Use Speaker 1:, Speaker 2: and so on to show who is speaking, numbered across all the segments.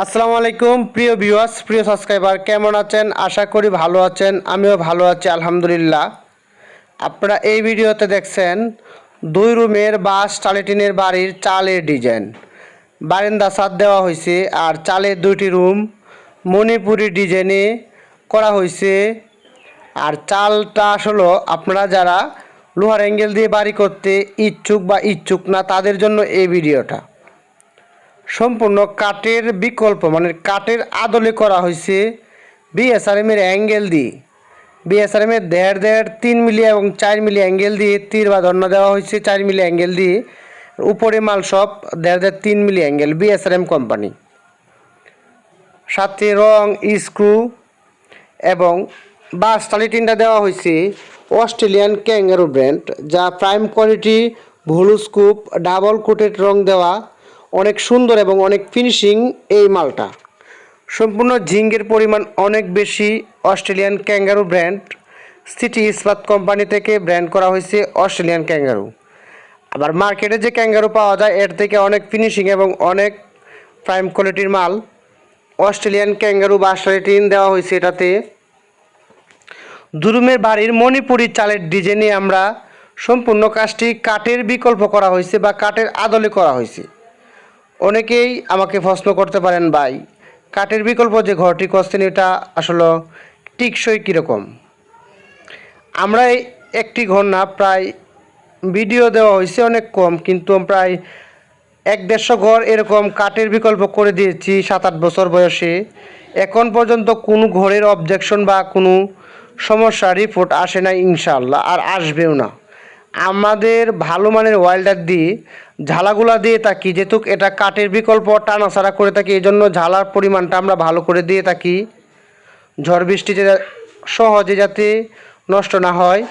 Speaker 1: আসসালামু আলাইকুম, প্রিয় ভিউয়ার্স প্রিয় সাবস্ক্রাইবার কেমন আছেন? আশা করি ভালো আছেন, আমিও ভালো আছি, আলহামদুলিল্লাহ। আপনারা এই ভিডিওতে দেখছেন দুই রুমের বাস টালিটিনের বাড়ির চালের ডিজাইন বারান্দা ছাদ দেওয়া হয়েছে আর চালের দুইটি রুম মণিপুরি ডিজাইনে করা হয়েছে আর চালটা আসলে আপনারা যারা লোহার অ্যাঙ্গেল দিয়ে বাড়ি করতে ইচ্ছুক বা ইচ্ছুক না, তাদের জন্য এই ভিডিওটা। সম্পূর্ণ কাঠের বিকল্প মানে কাঠের আদলে করা হয়েছে বিএসআরএমের অ্যাঙ্গেল দিয়ে। বিএসআরএমের দেড় দেড় তিন মিলি এবং চার মিলি অ্যাঙ্গেল দিয়ে তীর বা ধন্য দেওয়া হয়েছে চার মিলি অ্যাঙ্গেল দিয়ে। উপরে মাল সব দেড় দেড় তিন মিলি অ্যাঙ্গেল বিএসআরএম কোম্পানি। সাথে রং, স্ক্রু এবং বাস টালিটিনটা দেওয়া হয়েছে অস্ট্রেলিয়ান ক্যাঙ্গারু ব্র্যান্ড, যা prime quality, BlueScope, double coated রং দেওয়া অনেক সুন্দর এবং অনেক ফিনিশিং এই মালটা। সম্পূর্ণ জিঙ্গের পরিমাণ অনেক বেশি Australian kangaroo brand. City Ispat company থেকে ব্র্যান্ড করা হয়েছে অস্ট্রেলিয়ান ক্যাঙ্গারু। আবার মার্কেটে যে ক্যাঙ্গারু পাওয়া যায়, এর থেকে অনেক ফিনিশিং এবং অনেক প্রাইম কোয়ালিটির মাল। অস্ট্রেলিয়ান ক্যাঙ্গারু বা টিন দেওয়া হয়েছে এটাতে। দুরুমের বাড়ির মণিপুরি চালের ডিজাইনে আমরা সম্পূর্ণ কাজটি কাঠের বিকল্প করা হয়েছে বা কাঠের আদলে করা হয়েছে। অনেকেই আমাকে প্রশ্ন করতে পারেন ভাই। কাঠের বিকল্প যে ঘরটি করছেন এটা আসলে টিকসই কীরকম? আমরা একটি ঘর না, প্রায় ভিডিও দেওয়া হয়েছে অনেক কম, কিন্তু প্রায় এক দেড়শো ঘর এরকম কাঠের বিকল্প করে দিয়েছি সাত আট বছর বয়সে। এখন পর্যন্ত কোনো ঘরের অবজেকশন বা কোনো সমস্যা রিপোর্ট আসে না ইনশাল্লাহ আর আসবেও না। আমাদের ভালো মানের ওয়াইল্ডার দিয়ে ঝালাগুলা দিয়ে থাকি, যেহেতু এটা কাঠের বিকল্প, টানাছাড়া করে থাকি এই জন্য ঝালার পরিমাণটা আমরা ভালো করে দিয়ে থাকি। ঝড় বৃষ্টিতে সহজে যাতে নষ্ট না হয়।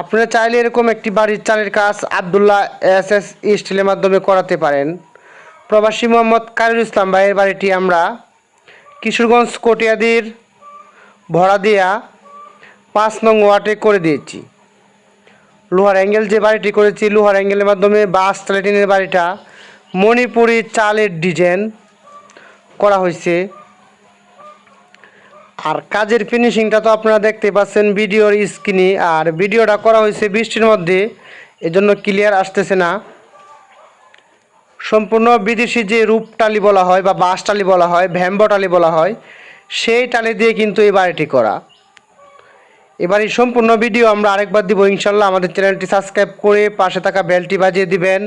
Speaker 1: আপনারা চাইলে এরকম একটি বাড়ির চালের কাজ আবদুল্লাহ এস এস স্টিলের মাধ্যমে করাতে পারেন। প্রবাসী মোহাম্মদ কারুল ইসলাম ভাইয়ের বাড়িটি আমরা কিশোরগঞ্জ কটিয়াদির ভরা দিয়া পাঁচ নং ওয়ার্ডে করে দিয়েছি। লোহার অ্যাঙ্গেল যে বাড়িটি করেছি, লোহার অ্যাঙ্গেলের মাধ্যমে বাস ল্যাটিনের বাড়িটা মণিপুরি চালের ডিজাইন করা হয়েছে। আর কাজের ফিনিশিংটা তো আপনারা দেখতে পাচ্ছেন ভিডিওর স্ক্রিনে, আর ভিডিওটা করা হয়েছে বৃষ্টির মধ্যে, এজন্য ক্লিয়ার আসতেছে না। সম্পূর্ণ বিদেশি যে রূপ টালি বলা হয় বা বাঁশ টালি বলা হয়, ভ্যাম্বো টালি বলা হয়, সেই টালি দিয়ে কিন্তু এই বাড়িটি করা। এবার এই সম্পূর্ণ ভিডিও আমরা আরেকবার দিব, ইনশাল্লাহ আমাদের চ্যানেলটি সাবস্ক্রাইব করে পাশে থাকা বেলটি বাজিয়ে দিবেন।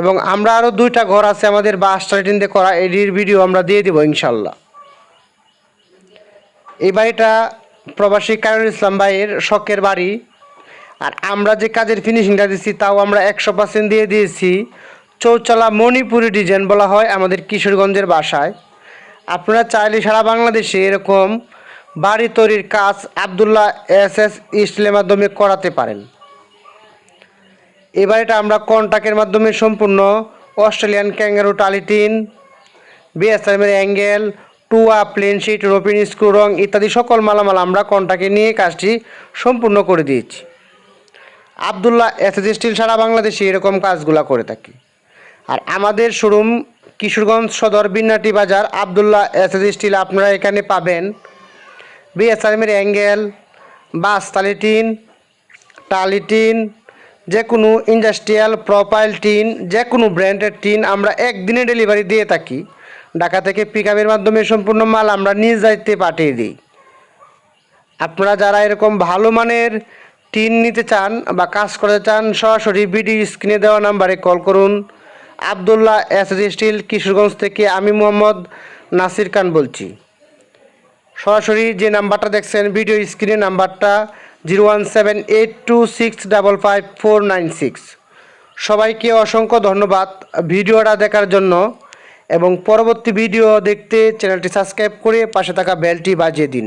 Speaker 1: এবং আমরা আরও দুইটা ঘর আছে আমাদের বাস টালিটিন দিয়ে করা, এডির ভিডিও আমরা দিয়ে দিব, ইনশাল্লাহ। এই বাড়িটা প্রবাসী কায়রুল ইসলাম ভাইয়ের শখের বাড়ি। আর আমরা যে কাজের ফিনিশিংটা দিচ্ছি তাও আমরা একশো পার্সেন্ট দিয়ে দিয়েছি। চৌচলা মণিপুরি ডিজাইন বলা হয় আমাদের কিশোরগঞ্জের বাসায়। আপনারা চাইলে সারা বাংলাদেশে এরকম বাড়ি তৈরির কাজ আবদুল্লাহ এস এস স্টিলের মাধ্যমে করাতে পারেন। এই বাড়িটা আমরা কন্ট্যাক্টের মাধ্যমে সম্পূর্ণ অস্ট্রেলিয়ান ক্যাঙ্গারু টালিটিন বিএসএমের অ্যাঙ্গেল, টুয়া প্লেনশিট রোপিন স্ক্রু, রং ইত্যাদি সকল মালামাল আমরা কন্ট্যাক্টে নিয়ে কাজটি সম্পূর্ণ করে দিয়েছি। আবদুল্লাহ এসএস স্টিল সারা বাংলাদেশে এরকম কাজগুলো করে থাকি। আর আমাদের শোরুম কিশোরগঞ্জ সদর বিন্নাটি বাজার আবদুল্লাহ এস এসএস স্টিল আপনারা এখানে পাবেন। বিএসআরএমের অ্যাঙ্গেল, বাস টালিটিন টালিটিন যে কোনো ইন্ডাস্ট্রিয়াল প্রোপাইল টিন যে কোনো ব্র্যান্ডের টিন আমরা একদিনে ডেলিভারি দিয়ে থাকি। ঢাকা থেকে পিক মাধ্যমে সম্পূর্ণ মাল আমরা নিজ দায়িত্বে পাঠিয়ে দিই। আপনারা যারা এরকম ভালো মানের টিন নিতে চান বা কাজ করতে চান, সরাসরি বিডি স্ক্রিনে দেওয়া নাম্বারে কল করুন। আবদুল্লাহ এস স্টিল কিশোরগঞ্জ থেকে আমি মোহাম্মদ নাসির খান বলছি। সরাসরি যে নাম্বারটা দেখছেন, ভিডিও স্ক্রিনে নাম্বারটা zero one seven eight two six double five four nine six. সবাইকে অসংখ্য ধন্যবাদ ভিডিওটা দেখার জন্য এবং পরবর্তী ভিডিও দেখতে চ্যানেলটি সাবস্ক্রাইব করে পাশে থাকা বেলটি বাজিয়ে দিন।